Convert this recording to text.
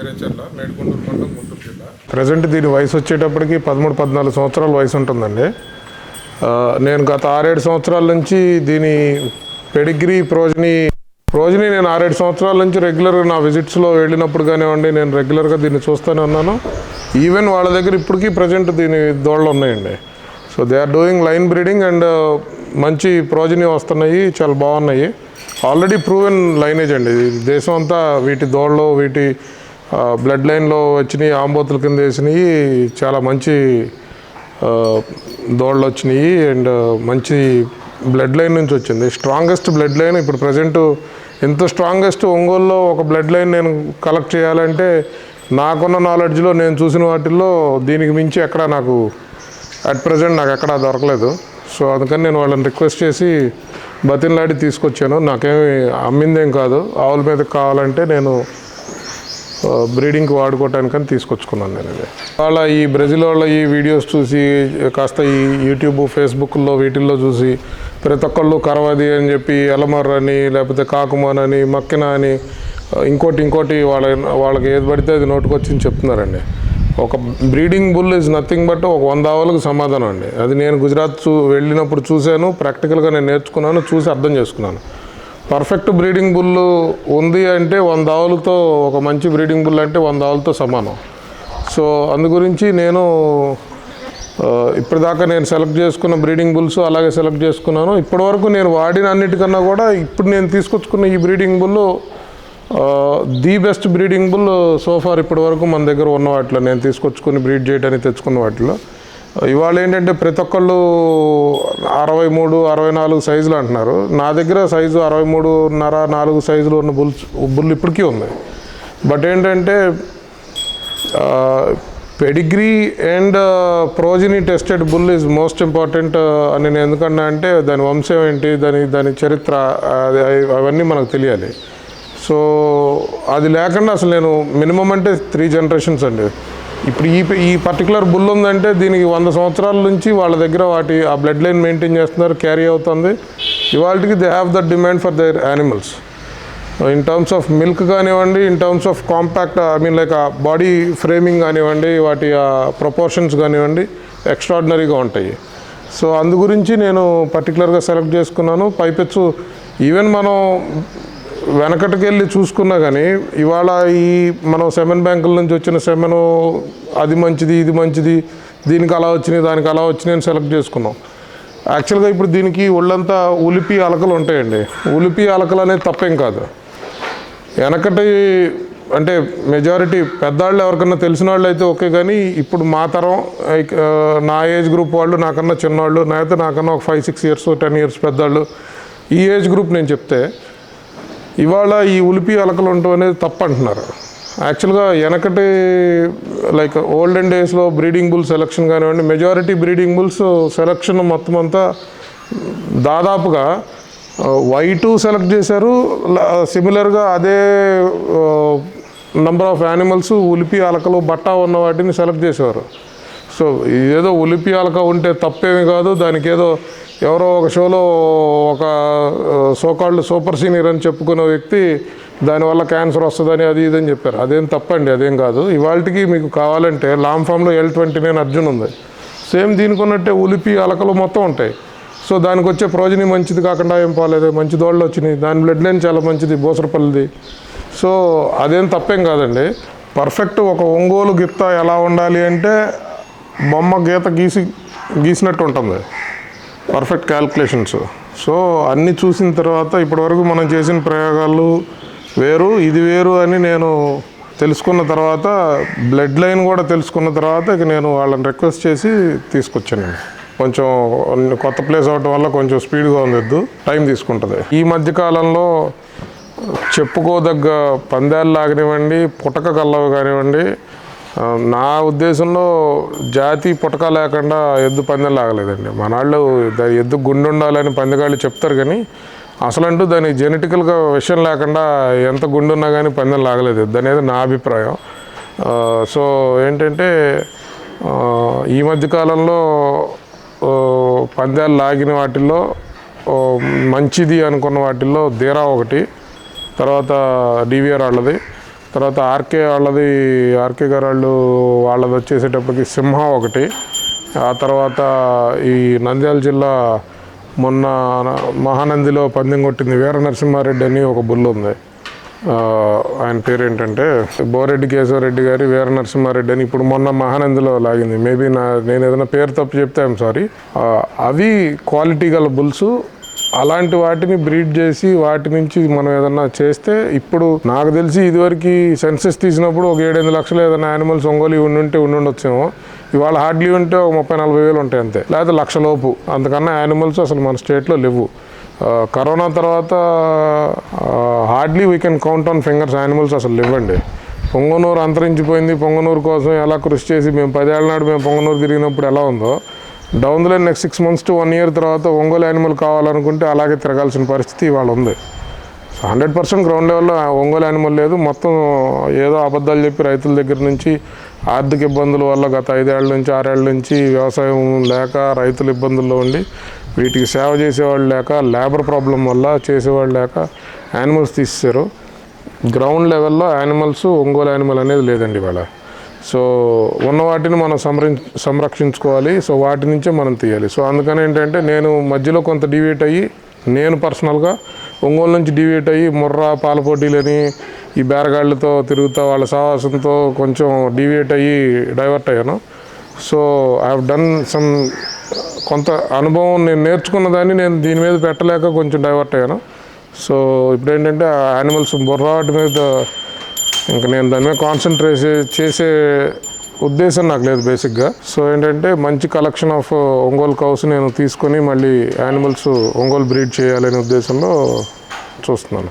పేరేచర్ల మేడికొండూరు మండలం గుంటూరు జిల్లా. ప్రజెంట్ దీని వయసు వచ్చేటప్పటికి పదమూడు పద్నాలుగు సంవత్సరాల వయసు ఉంటుందండి. నేను గత ఆరేడు సంవత్సరాల నుంచి దీని పెడిగ్రీ ప్రోజని రోజుని నేను ఆరేడు సంవత్సరాల నుంచి రెగ్యులర్గా నా విజిట్స్లో వెళ్ళినప్పుడు కానివ్వండి నేను రెగ్యులర్గా దీన్ని చూస్తూనే ఉన్నాను. ఈవెన్ వాళ్ళ దగ్గర ఇప్పటికీ ప్రజెంట్ దీని దోళ్ళు ఉన్నాయండి. So they are doing line breeding and మంచి ప్రోజని వస్తున్నాయి చాలా బాగున్నాయి. ఆల్రెడీ ప్రూవెన్ లైనేజ్ అండి. ఇది దేశం అంతా వీటి దోళ్ళు వీటి బ్లడ్ లైన్లో వచ్చినాయి ఆంబోతుల కింద వేసినాయి చాలా మంచి దోళ్ళు వచ్చినాయి అండ్ మంచి బ్లడ్ లైన్ నుంచి వచ్చింది. స్ట్రాంగెస్ట్ బ్లడ్ లైన్ ఇప్పుడు ప్రజెంట్ ఎంత స్ట్రాంగెస్ట్ ఒంగోలులో ఒక బ్లడ్ లైన్ నేను కలెక్ట్ చేయాలంటే నాకున్న నాలెడ్జ్లో నేను చూసిన వాటిల్లో దీనికి మించి ఎక్కడ నాకు అట్ ప్రజెంట్ నాకు ఎక్కడ దొరకలేదు. సో అందుకని నేను వాళ్ళని రిక్వెస్ట్ చేసి బతిన్లాడి తీసుకొచ్చాను. నాకేమి అమ్మిందేం కాదు. ఆవుల మీద కావాలంటే నేను బ్రీడింగ్కి వాడుకోవటానికని తీసుకొచ్చుకున్నాను నేను ఇది. వాళ్ళ ఈ బ్రెజిల్ వాళ్ళ ఈ వీడియోస్ చూసి కాస్త ఈ యూట్యూబ్ ఫేస్బుక్లో వీటిల్లో చూసి ప్రతి ఒక్కళ్ళు కరవది అని చెప్పి ఎలమర్ర అని లేకపోతే కాకుమాన్ అని మక్కిన అని ఇంకోటి ఇంకోటి వాళ్ళ వాళ్ళకి ఏది పడితే అది నోటుకొచ్చింది చెప్తున్నారండి. ఒక breeding bull is nothing but ఒక వంద ఆవులకు సమాధానం అండి. అది నేను గుజరాత్ చూ వెళ్ళినప్పుడు చూశాను ప్రాక్టికల్గా నేను నేర్చుకున్నాను చూసి అర్థం చేసుకున్నాను. పర్ఫెక్ట్ బ్రీడింగ్ బుల్ ఉంది అంటే వంద ఆవులతో ఒక మంచి బ్రీడింగ్ బుల్ అంటే వంద ఆవులతో సమానం. సో అందు గురించి నేను ఇప్పటిదాకా నేను సెలెక్ట్ చేసుకున్న బ్రీడింగ్ బుల్స్ అలాగే సెలెక్ట్ చేసుకున్నాను. ఇప్పటివరకు నేను వాడిన అన్నిటికన్నా కూడా ఇప్పుడు నేను తీసుకొచ్చుకున్న ఈ breeding bull the best breeding bull so far ఇప్పటివరకు మన దగ్గర ఉన్న వాటిలో నేను తీసుకొచ్చుకుని బ్రీడ్ చేయడానికి తెచ్చుకున్న వాటిలో. ఇవాళ ఏంటంటే ప్రతి ఒక్కళ్ళు అరవై మూడు అరవై నాలుగు సైజులు అంటున్నారు. నా దగ్గర సైజు అరవై మూడున్నర నాలుగు సైజులు ఉన్న బుల్స్ బుల్ ఇప్పటికీ ఉంది. బట్ ఏంటంటే pedigree and progeny tested bull is most important అని నేను ఎందుకన్నా అంటే దాని వంశం ఏంటి దాని దాని చరిత్ర అవన్నీ మనకు తెలియాలి. సో అది లేకుండా అసలు నేను మినిమం అంటే త్రీ జనరేషన్స్ అండి. ఇప్పుడు ఈ ఈ పర్టికులర్ బుల్ ఉందంటే దీనికి వంద సంవత్సరాల నుంచి వాళ్ళ దగ్గర వాటి ఆ బ్లడ్ లైన్ మెయింటైన్ చేస్తున్నారు క్యారీ అవుతుంది. ఇవాళకి they have the demand for their animals in terms of milk కానివ్వండి in terms of compact I mean like ఆ బాడీ ఫ్రేమింగ్ కానివ్వండి వాటి ఆ ప్రపోర్షన్స్ కానివ్వండి ఎక్స్ట్రాడినరీగా ఉంటాయి. సో అందు గురించి నేను పర్టికులర్గా సెలెక్ట్ చేసుకున్నాను. పైపెచ్చు ఈవెన్ మనం వెనకటికి వెళ్ళి చూసుకున్నా కానీ ఇవాళ ఈ మనం సెమెన్ బ్యాంకుల నుంచి వచ్చిన సెమెను అది మంచిది ఇది మంచిది దీనికి అలా వచ్చినాయి దానికి అలా వచ్చినాయి అని సెలెక్ట్ చేసుకున్నాం. యాక్చువల్గా ఇప్పుడు దీనికి ఒళ్ళంతా ఉలిపి అలకలు ఉంటాయండి. ఉలిపి అలకలు అనేది తప్పేం కాదు. వెనకటి అంటే మెజారిటీ పెద్దవాళ్ళు ఎవరికన్నా తెలిసిన వాళ్ళు అయితే ఓకే కానీ ఇప్పుడు మా తరం లైక్, నా ఏజ్ గ్రూప్ వాళ్ళు నాకన్నా చిన్నవాళ్ళు నాకైతే నాకన్నా ఒక five six years ten years పెద్దవాళ్ళు ఈ ఏజ్ గ్రూప్ నేను చెప్తే ఇవాళ ఈ ఉలిపి అలకలు ఉండటం అనేది తప్పు అంటున్నారు యాక్చువల్గా వెనకటి లైక్ ఓల్డెన్ డేస్లో బ్రీడింగ్ బుల్ సెలక్షన్ కానివ్వండి మెజారిటీ బ్రీడింగ్ బుల్స్ సెలక్షన్ మొత్తం అంతా దాదాపుగా వై టూ సెలెక్ట్ చేశారు సిమిలర్గా అదే నంబర్ ఆఫ్ యానిమల్స్ ఉలిపి అలకలు బట్టా ఉన్న వాటిని సెలెక్ట్ చేసేవారు. సో ఏదో ఉలిపి అలక ఉంటే తప్పేమి కాదు దానికి ఏదో ఎవరో ఒక షోలో ఒక సోకాళ్ళు సూపర్ సీనియర్ అని చెప్పుకున్న వ్యక్తి దానివల్ల క్యాన్సర్ వస్తుందని అది ఇది అని చెప్పారు. అదేం తప్పండి అదేం కాదు. ఇవాళకి మీకు కావాలంటే లాంగ్ ఫామ్లో ఎల్ ట్వంటీ నైన్ అర్జున్ ఉంది. సేమ్ దీనికి ఉన్నట్టే ఉలిపి అలకలు మొత్తం ఉంటాయి. సో దానికి వచ్చే ప్రోజని మంచిది కాకుండా ఏం పోలేదు. మంచి దోళ్ళు వచ్చినాయి. దాని బ్లడ్ లైన్ చాలా మంచిది బోసరపల్లిది. సో అదేం తప్పేం కాదండి. పర్ఫెక్ట్ ఒక ఒంగోలు గిత్త ఎలా ఉండాలి అంటే బొమ్మ గీత గీసి గీసినట్టు ఉంటుంది. Perfect calculations. సో అన్నీ చూసిన తర్వాత ఇప్పటివరకు మనం చేసిన ప్రయోగాలు వేరు ఇది వేరు అని నేను తెలుసుకున్న తర్వాత బ్లడ్ లైన్ కూడా తెలుసుకున్న తర్వాత ఇక నేను వాళ్ళని రిక్వెస్ట్ చేసి తీసుకొచ్చాను. కొంచెం కొత్త ప్లేస్ అవటం వల్ల కొంచెం స్పీడ్గా ఉంది టైం తీసుకుంటుంది. ఈ మధ్య కాలంలో చెప్పుకోదగ్గ పందాలు లాగనివ్వండి పుటక కల్లవి కానివ్వండి నా ఉద్దేశంలో జాతి పుటక లేకుండా ఎద్దు పందెం లాగలేదండి. మనాళ్ళు దాని ఎద్దు గుండు ఉండాలని పందెగాళ్ళు చెప్తారు కానీ అసలంటూ దాని జెనెటికల్గా విషయం లేకుండా ఎంత గుండు ఉన్నా కానీ పందెం లాగలేదు. ఎద్దు అనేది నా అభిప్రాయం. సో ఏంటంటే ఈ మధ్య కాలంలో పందాలు లాగిన వాటిల్లో మంచిది అనుకున్న వాటిల్లో దీరా ఒకటి తర్వాత డివిఆర్ వాళ్ళది. తర్వాత ఆర్కే వాళ్ళది ఆర్కే గారు వాళ్ళు వాళ్ళది వచ్చేసేటప్పటికి సింహ ఒకటి. ఆ తర్వాత ఈ నంద్యాల జిల్లా మొన్న మహానందిలో పందెం కొట్టింది వీర నరసింహారెడ్డి అని ఒక బుల్ ఉంది. ఆయన పేరు ఏంటంటే బోరెడ్డి కేశవరెడ్డి గారి వీర నరసింహారెడ్డి అని ఇప్పుడు మొన్న మహానందిలో లాగింది. మేబీ నా నేను ఏదైనా పేరు తప్పు చెప్తే ఐఎమ్ సారీ అవి క్వాలిటీ గల బుల్స్ అలాంటి వాటిని బ్రీడ్ చేసి వాటి నుంచి మనం ఏదన్నా చేస్తే ఇప్పుడు నాకు తెలిసి ఇదివరకు సెన్సెస్ తీసినప్పుడు ఒక ఏడెనిమిది లక్షలు ఏదైనా యానిమల్స్ ఒంగోలు ఉండుంటే ఉండుండొచ్చేమో ఇవాళ హార్డ్లీ ఉంటే ఒక ముప్పై నలభై వేలు ఉంటాయి అంతే. లేకపోతే లక్ష లోపు. అంతకన్నా యానిమల్స్ అసలు మన స్టేట్లో లేవు. కరోనా తర్వాత hardly we can count on fingers animals అసలు లేవండి. పొంగనూరు అంతరించిపోయింది. పొంగనూరు కోసం ఎలా కృషి చేసి మేము పదేళ్ళ నాడు మేము పొంగనూరు తిరిగినప్పుడు ఎలా ఉందో down the line next six months to one year తర్వాత ఒంగోలు యానిమల్ కావాలనుకుంటే అలాగే తిరగాల్సిన పరిస్థితి ఇవాళ ఉంది. సో హండ్రెడ్ పర్సెంట్ గ్రౌండ్ లెవెల్లో ఒంగోలు యానిమల్ లేదు. మొత్తం ఏదో అబద్ధాలు చెప్పి రైతుల దగ్గర నుంచి ఆర్థిక ఇబ్బందుల వల్ల గత ఐదేళ్ళ నుంచి ఆరేళ్ళ నుంచి వ్యవసాయం లేక రైతులు ఇబ్బందుల్లో ఉండి వీటికి సేవ చేసేవాళ్ళు లేక లేబర్ ప్రాబ్లం వల్ల చేసేవాళ్ళు లేక యానిమల్స్ తీసేశారు. గ్రౌండ్ లెవెల్లో యానిమల్స్ ఒంగోలు యానిమల్ అనేది లేదండి ఇవాళ. సో ఉన్న వాటిని మనం సంరక్ష సంరక్షించుకోవాలి. సో వాటి నుంచే మనం తీయాలి. సో అందుకని ఏంటంటే నేను మధ్యలో కొంత డివేట్ అయ్యి నేను పర్సనల్గా ఒంగోలు నుంచి డివేట్ అయ్యి ముర్రా పాల పోటీలని ఈ బేరగాళ్ళతో తిరుగుతా వాళ్ళ సాహసంతో కొంచెం డివేట్ అయ్యి డైవర్ట్ అయ్యాను. So I have done some కొంత అనుభవం నేను నేర్చుకున్న దాన్ని నేను దీని మీద పెట్టలేక కొంచెం డైవర్ట్ అయ్యాను. సో ఇప్పుడు ఏంటంటే యానిమల్స్ బుర్రాటి మీద ఇంకా నేను దాని మీద కాన్సన్ట్రేట్ చేసే ఉద్దేశం నాకు లేదు బేసిక్గా సో ఏంటంటే మంచి కలెక్షన్ ఆఫ్ ఒంగోలు కౌస్ నేను తీసుకొని మళ్ళీ యానిమల్స్ ఒంగోలు బ్రీడ్ చేయాలనే ఉద్దేశంలో చూస్తున్నాను.